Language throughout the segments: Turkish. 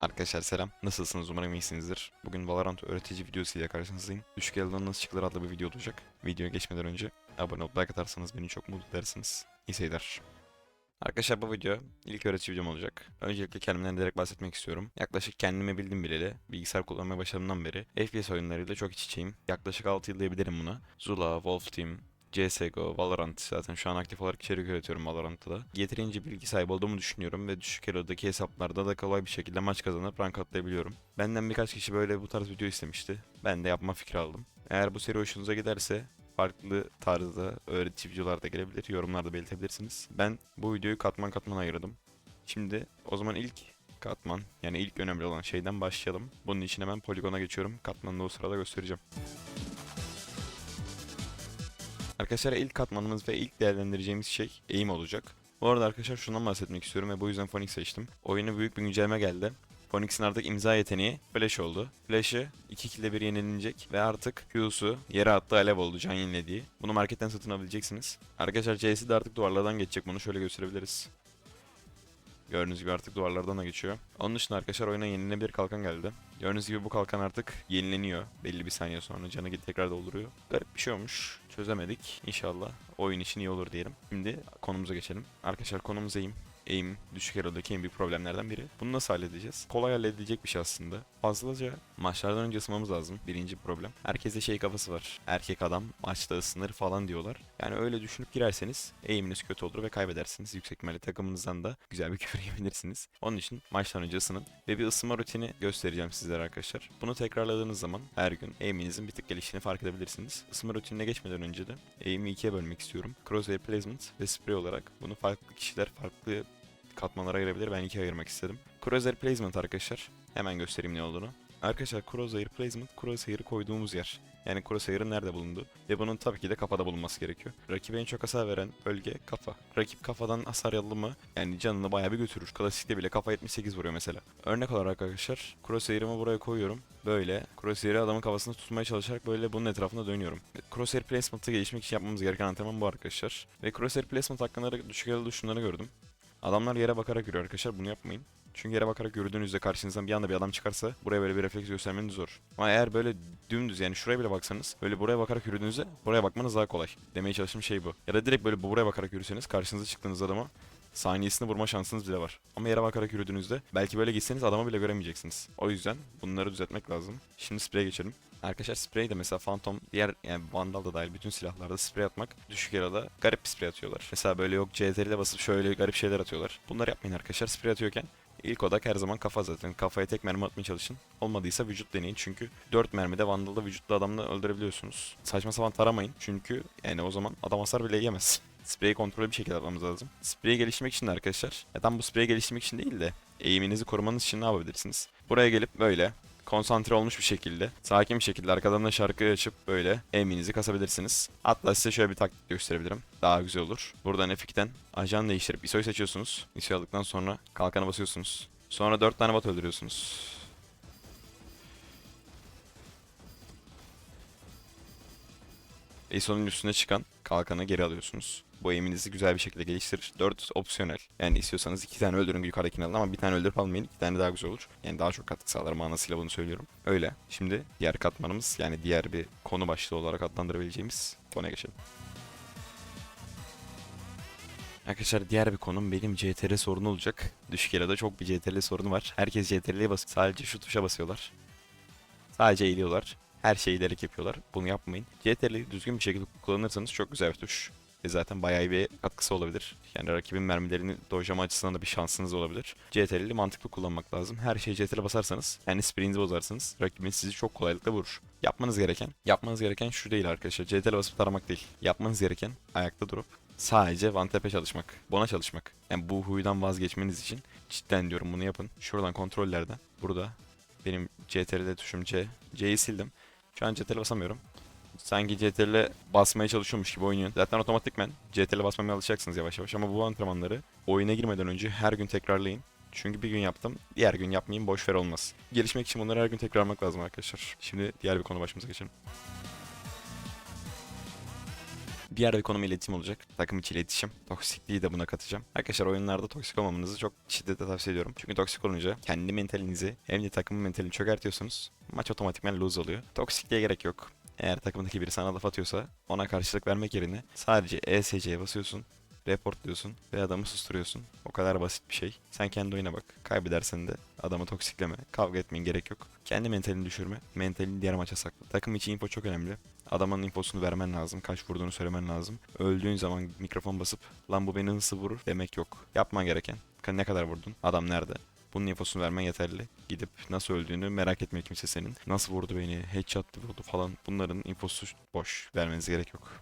Arkadaşlar selam. Nasılsınız? Umarım iyisinizdir. Bugün Valorant öğretici videosuyla karşınızdayım. Düşük elden nasıl çıkılır adlı bir video olacak. Videoya geçmeden önce abone olup like atarsanız beni çok mutlu edersiniz. İyi seyirler. Arkadaşlar bu video ilk öğretici videom olacak. Öncelikle kendimden direkt bahsetmek istiyorum. Yaklaşık kendimi bildim bileli, bilgisayar kullanmaya başladığımdan beri FPS oyunlarıyla çok iç içeyim. Yaklaşık 6 yıl diyebilirim buna. Zula, Wolf Team, CSGO, Valorant zaten şu an aktif olarak içerik üretiyorum Valorant'ta da. Yeterince bilgi sahibi olduğumu düşünüyorum ve düşük elodaki hesaplarda da kolay bir şekilde maç kazanıp rank atlayabiliyorum. Benden birkaç kişi böyle bu tarz video istemişti. Ben de yapma fikri aldım. Eğer bu seri hoşunuza giderse farklı tarzda öğretici videolar da gelebilir. Yorumlarda belirtebilirsiniz. Ben bu videoyu katman katman ayırdım. Şimdi o zaman ilk katman yani ilk önemli olan şeyden başlayalım. Bunun için hemen poligona geçiyorum. Katmanını o sırada göstereceğim. Arkadaşlar ilk katmanımız ve ilk değerlendireceğimiz şey aim olacak. Bu arada arkadaşlar şundan bahsetmek istiyorum ve bu yüzden Phoenix seçtim. Oyuna büyük bir güncelleme geldi. Phoenix'in artık imza yeteneği Flash oldu. Flash'ı 2 kilde bir yenilenecek ve artık Q'su yere attığı alev oldu can yenilediği. Bunu marketten satın alabileceksiniz. Arkadaşlar C'si de artık duvarlardan geçecek. Bunu şöyle gösterebiliriz. Gördüğünüz gibi artık duvarlardan da geçiyor. Onun dışında arkadaşlar oyuna yenilenebilir kalkan geldi. Gördüğünüz gibi bu kalkan artık yenileniyor. Belli bir saniye sonra canı git tekrar dolduruyor. Garip bir şey olmuş. Çözemedik. İnşallah oyun için iyi olur diyelim. Şimdi konumuza geçelim. Arkadaşlar konumuz aim. Aim düşük erodaki en büyük problemlerden biri. Bunu nasıl halledeceğiz? Kolay halledilecek bir şey aslında. Fazlaca maçlardan önce ısınmamız lazım. Birinci problem. Herkeste şey kafası var. Erkek adam maçta ısınır falan diyorlar. Yani öyle düşünüp girerseniz aim'iniz kötü olur ve kaybedersiniz. Yüksek ihtimalle takımınızdan da güzel bir küfür yiyebilirsiniz. Onun için maçtan önce ısının. Ve bir ısınma rutini göstereceğim sizlere arkadaşlar. Bunu tekrarladığınız zaman her gün aim'inizin bir tık geliştiğini fark edebilirsiniz. Isınma rutinine geçmeden önce de aim'i ikiye bölmek istiyorum. Crosshair placement ve spray olarak. Bunu farklı kişiler farklı katmanlara ayırabilir. Ben ikiye ayırmak istedim. Crosshair placement arkadaşlar. Hemen göstereyim ne olduğunu. Arkadaşlar crosshair placement, crosshair'ı koyduğumuz yer. Yani crosshair'ın nerede bulunduğu. Ve bunun tabii ki de kafada bulunması gerekiyor. Rakibe en çok hasar veren bölge kafa. Rakip kafadan hasar yalı mı yani canını bayağı bir götürür. Klasikte bile kafa 78 vuruyor mesela. Örnek olarak arkadaşlar crosshair'ımı buraya koyuyorum. Böyle crosshair'i adamın kafasını tutmaya çalışarak böyle bunun etrafında dönüyorum. Crosshair placement'ı gelişmek için yapmamız gereken antrenman bu arkadaşlar. Ve crosshair placement hakkında da düşük elde şunları gördüm. Adamlar yere bakarak yürüyor arkadaşlar bunu yapmayın. Çünkü yere bakarak yürüdüğünüzde karşınızdan bir anda bir adam çıkarsa buraya böyle bir refleks göstermeniz zor. Ama eğer böyle dümdüz yani şuraya bile baksanız böyle buraya bakarak yürüdüğünüzde buraya bakmanız daha kolay. Demeye çalıştığım şey bu. Ya da direkt böyle buraya bakarak yürüseniz karşınıza çıktığınız adama saniyesini vurma şansınız bile var. Ama yere bakarak yürüdüğünüzde belki böyle gitseniz adamı bile göremeyeceksiniz. O yüzden bunları düzeltmek lazım. Şimdi sprey geçelim. Arkadaşlar sprey de mesela Phantom diğer yani Vandal da dahil bütün silahlarda sprey atmak düşük yarada garip bir sprey atıyorlar. Mesela böyle yok CTRL'e basıp şöyle garip şeyler atıyorlar. Bunları yapmayın arkadaşlar sprey atıyorken İlk odak her zaman kafa zaten. Kafaya tek mermi atmaya çalışın. Olmadıysa vücut deneyin çünkü 4 mermide Vandal'da vücutlu adamla öldürebiliyorsunuz. Saçma sapan taramayın çünkü yani o zaman adam hasar bile yiyemez. Spreyi kontrollü bir şekilde atmamız lazım. Spreyi geliştirmek için de arkadaşlar. Ya tam bu spreyi geliştirmek için değil de eğiminizi korumanız için ne yapabilirsiniz? Buraya gelip böyle konsantre olmuş bir şekilde, sakin bir şekilde arkadan da şarkıyı açıp böyle aim'inizi kasabilirsiniz. Hatta size şöyle bir taktik gösterebilirim. Daha güzel olur. Buradan F2'den ajan değiştirip ISO'yu seçiyorsunuz. ISO'yu aldıktan sonra kalkanı basıyorsunuz. Sonra 4 tane bot öldürüyorsunuz. ISO'nun üstüne çıkan kalkanı geri alıyorsunuz. Bu aim'inizi güzel bir şekilde geliştirir. 4 opsiyonel. Yani istiyorsanız 2 tane öldürün yukarıdakini alın ama bir tane öldürüp almayın. 2 tane daha güzel olur. Yani daha çok katkı sağlar manasıyla bunu söylüyorum. Öyle. Şimdi diğer katmanımız yani diğer bir konu başlığı olarak adlandırabileceğimiz konuya geçelim. Arkadaşlar diğer bir konum benim CTRL sorunu olacak. Düşük yarada çok bir CTRL sorunu var. Herkes CTRL'ye basıyor. Sadece şu tuşa basıyorlar. Sadece eğiliyorlar. Her şeyi ilerek yapıyorlar. Bunu yapmayın. CTRL'i düzgün bir şekilde kullanırsanız çok güzel bir tuş. Ve zaten bayağı bir katkısı olabilir. Yani rakibin mermilerini dojlama açısından da bir şansınız olabilir. CTRL'i mantıklı kullanmak lazım. Her şeye CTRL basarsanız yani sprint'i bozarsınız. Rakibin sizi çok kolaylıkla vurur. Yapmanız gereken, yapmanız gereken şu değil arkadaşlar. CTRL basıp taramak değil. Yapmanız gereken ayakta durup sadece one tap'e çalışmak. Bona çalışmak. Yani bu huydan vazgeçmeniz için cidden diyorum bunu yapın. Şuradan kontrollerden. Burada benim CTRL tuşum C. C'yi sildim. Şu an CTRL basamıyorum. Sanki CTRL'e basmaya çalışıyormuş gibi oynuyor. Zaten otomatikmen CTRL'e basmamaya alışacaksınız yavaş yavaş ama bu antrenmanları oyuna girmeden önce her gün tekrarlayın. Çünkü bir gün yaptım, diğer gün yapmayayım boş ver olmaz. Gelişmek için bunları her gün tekrarlamak lazım arkadaşlar. Şimdi diğer bir konu başımıza geçelim. Diğer bir konum iletişim olacak. Takım içi iletişim. Toksikliği de buna katacağım. Arkadaşlar oyunlarda toksik olmamanızı çok şiddetle tavsiye ediyorum. Çünkü toksik olunca kendi mentalinizi hem de takımın mentalini çökertiyorsunuz. Maç otomatikman lose oluyor. Toksikliğe gerek yok. Eğer takımdaki biri sana laf atıyorsa ona karşılık vermek yerine sadece ESC'ye basıyorsun. Report diyorsun ve adamı susturuyorsun. O kadar basit bir şey. Sen kendi oyuna bak. Kaybedersen de adamı toksikleme. Kavga etmeyin gerek yok. Kendi mentalini düşürme. Mentalini diğer maça sakla. Takım içi info çok önemli. Adamın infosunu vermen lazım. Kaç vurduğunu söylemen lazım. Öldüğün zaman mikrofon basıp lan bu beni nasıl vurur demek yok. Yapman gereken. Ne kadar vurdun? Adam nerede? Bunun infosunu vermen yeterli. Gidip nasıl öldüğünü merak etmiyor kimse senin. Nasıl vurdu beni, headshot vurdu falan. Bunların infosu boş. Vermenize gerek yok.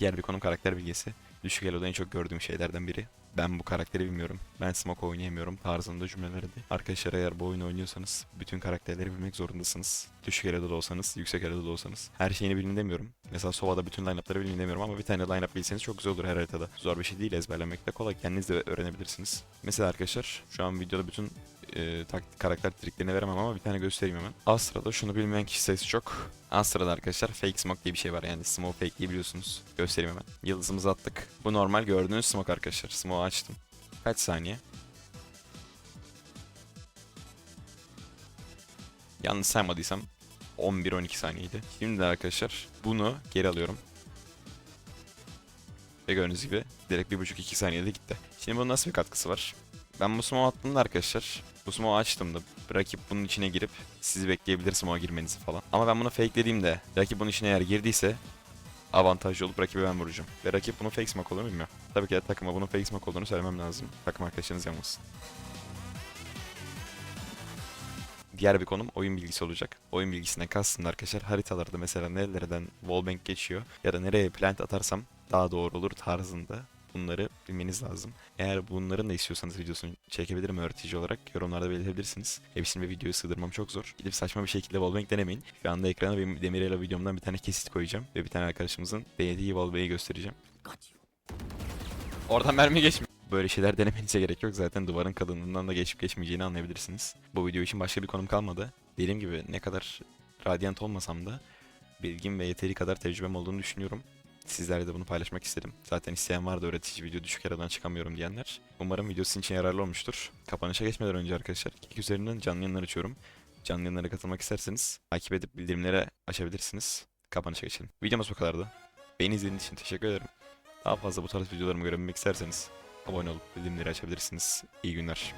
Diğer bir konu karakter bilgisi. Düşük Elo'da en çok gördüğüm şeylerden biri. Ben bu karakteri bilmiyorum. Ben smoke oynayamıyorum tarzında cümlelerdi. Arkadaşlar eğer bu oyunu oynuyorsanız bütün karakterleri bilmek zorundasınız. Düşük Elo'da da olsanız, yüksek Elo'da da olsanız. Her şeyini bilin demiyorum. Mesela Sova'da bütün line-up'ları bilin demiyorum ama bir tane line-up bilseniz çok güzel olur her haritada. Zor bir şey değil ezberlemek de kolay. Kendiniz de öğrenebilirsiniz. Mesela arkadaşlar şu an videoda bütün e, tak- karakter triklerini veremem ama bir tane göstereyim hemen. Astra'da şunu bilmeyen kişi sayısı çok. Astra'da arkadaşlar fake smoke diye bir şey var yani smoke fake diye biliyorsunuz. Göstereyim hemen. Yıldızımızı attık. Bu normal gördüğünüz smoke arkadaşlar. Smoke'u açtım. Kaç saniye? Yanlış saymadıysam 11-12 saniyeydi. Şimdi arkadaşlar bunu geri alıyorum. Ve gördüğünüz gibi direkt 1.5-2 saniyede gitti. Şimdi bunun nasıl bir katkısı var? Ben bu smoke attığımda arkadaşlar bu smoke açtığımda rakip bunun içine girip sizi bekleyebilir smoke'a girmenizi falan. Ama ben bunu fakelediğimde rakip bunun içine eğer girdiyse avantajlı olup rakibi ben vuracağım. Ve rakip bunun fake smoke olduğunu bilmiyor. Tabii ki de takıma bunun fake smoke olduğunu söylemem lazım. Takım arkadaşlarınız yanmasın. Diğer bir konum oyun bilgisi olacak. Oyun bilgisine kastım da arkadaşlar haritalarda mesela nerelerden wallbang geçiyor ya da nereye plant atarsam daha doğru olur tarzında bunları bilmeniz lazım. Eğer bunların da istiyorsanız videosunu çekebilirim öğretici olarak yorumlarda belirtebilirsiniz. Hepsini bir videoya sığdırmam çok zor. Gidip saçma bir şekilde wallbang denemeyin. Şu anda ekrana benim Demirel'e videomdan bir tane kesit koyacağım ve bir tane arkadaşımızın denediği wallbang'i göstereceğim. Oradan mermi geçmiyor. Böyle şeyler denemenize gerek yok. Zaten duvarın kalınlığından da geçip geçmeyeceğini anlayabilirsiniz. Bu video için başka bir konum kalmadı. Dediğim gibi ne kadar radyant olmasam da bilgim ve yeteri kadar tecrübem olduğunu düşünüyorum. Sizlerle de bunu paylaşmak istedim. Zaten isteyen vardı öğretici video düşük aradan çıkamıyorum diyenler. Umarım video sizin için yararlı olmuştur. Kapanışa geçmeden önce arkadaşlar Kik üzerinden canlı yayınlar açıyorum. Canlı yayınlara katılmak isterseniz takip edip bildirimleri açabilirsiniz. Kapanışa geçelim. Videomuz bu kadardı. Beni izlediğiniz için teşekkür ederim. Daha fazla bu tarz videolarımı görebilmek isterseniz abone olup bildirimleri açabilirsiniz. İyi günler.